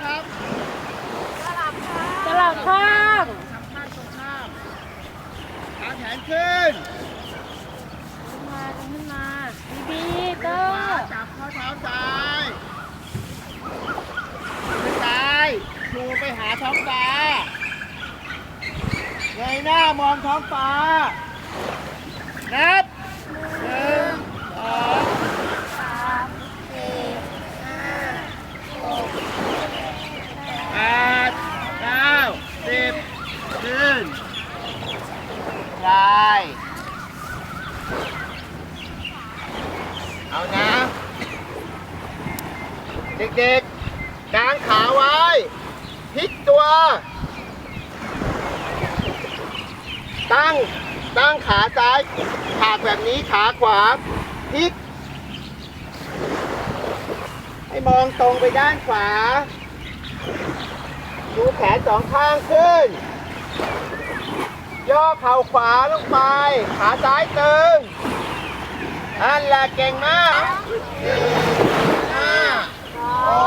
ครับสลับข้างสลับข้างข้างตรงข้ามขาแขนขึ้นขึ้นมาขึ้นมาบีบีเตอร์จับข้อเท้าซ้ายซ้ายชูไปหาท้องฟ้าเงยหน้ามองท้องฟ้านับ ยายเอานะ เด็กๆ กางขาไว้พลิกตัว ตั้ง ตั้งขาซ้ายขากแบบนี้ขาขวาพลิก ให้มองตรงไปด้านขวา ดูแขนสองข้างขึ้น ย่อเข่าขวาลงไป ขาซ้ายตึงอันแหละเก่งมากห้าห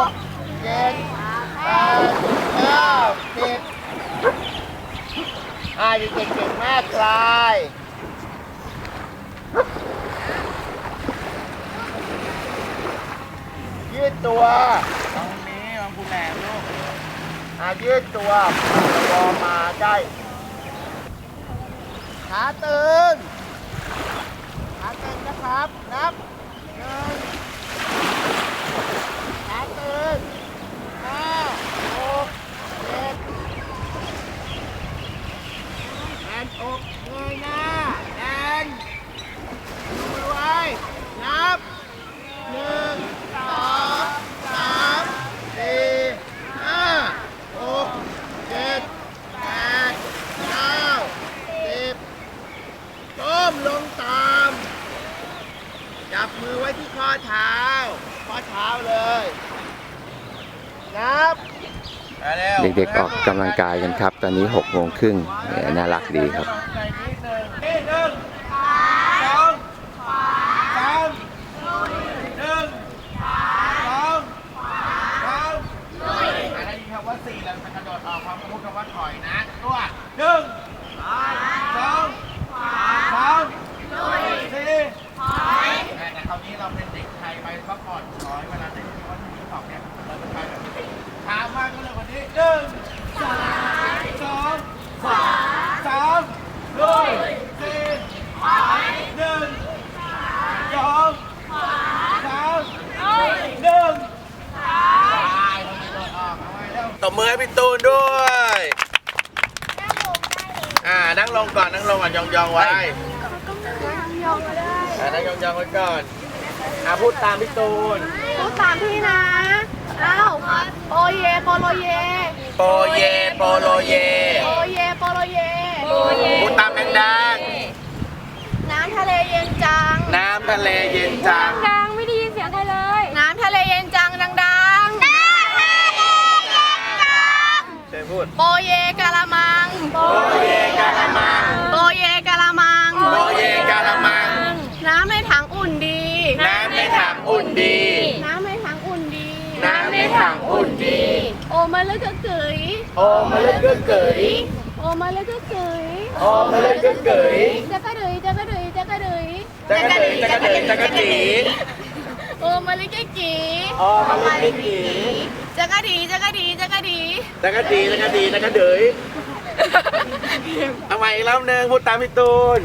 กเจ็ดแปดเก้าสิบอ่าเด็กๆเก่งมากคลายยืดตัวตรงนี้มองคุณแหลมลูกอ่ายืดตัววอมาได้ ขาตึงขาตึงนะครับ นับหนึ่งขาตึงห้าหกเจ็ดแอนอกเงยหน้าแอนดูมือไว้ นับหนึ่งสองสามสี่ห้าหกเจ็ดแปดเก้าสิบก้มลงตาม จับมือไว้ที่ข้อเท้า ข้อ เท้าเลยนับเด็กๆออกกำลังกายกันครับ ตอนนี้6โมงครึ่งเออน่ารักดีครับใจนิดนึงนี่หนึ่งสองสามหนึ่งสองสามอะไรอีกคำว่าสี่แล้วมันกระโดดออกความพูดคำว่าถอยนะตัวหนึ่งสองสามสี่แต่คราวนี้เราเป็นเด็กไทยไปเมื่อก่อนช้อยเวลาเด็กที่เขาทำติ๊กต็อกเนี่ยเราจะไปแบบนี้ช้ามากก็เลยวันนี้หนึ่งสองสามลุยสี่หนึ่งสองสามหนึ่ง ตบมือให้พี่ตูนด้วยอ่านั่งลงก่อนนั่งลงก่อนยองๆไว้อ่านั่งยองๆไว้ก่อนอ่าพูดตามพี่ตูนพูดตามพี่นะอ้าวโอเยโปโลเย โปเยโปโลเยโอเยโปโลเย พูดตามดังน้ำทะเลเย็นจังๆน้ำทะเลเย็นจังดังไม่ได้ยินเสียงใครเลย น้ำทะเลเย็นจังดังดังน้ำทะเลเย็นจัง เชิญ พูด โปเยกะละมัง โปเยกะละมัง โปเยกะละมัง โปเยกะละมัง น้ำในถังอุ่นดี น้ำในถังอุ่นดี น้ำในถังอุ่นดี น้ำในถังอุ่นดี โอมาลึกกะเกยโอมาเล่นเกเกยโอมาลึกกะเกยโอมาเล่นเกเกยจักระดือยจักระดือยจักระดือยจักระดือจักระดือจักระจีโอมาลึกกะกีโอมาเล่นเกกี จักระดีจักระดีจักระดีจักระจีจักระดีจักระเดือยเอาใหม่อีกรอบหนึงพูดตามพี่ตูน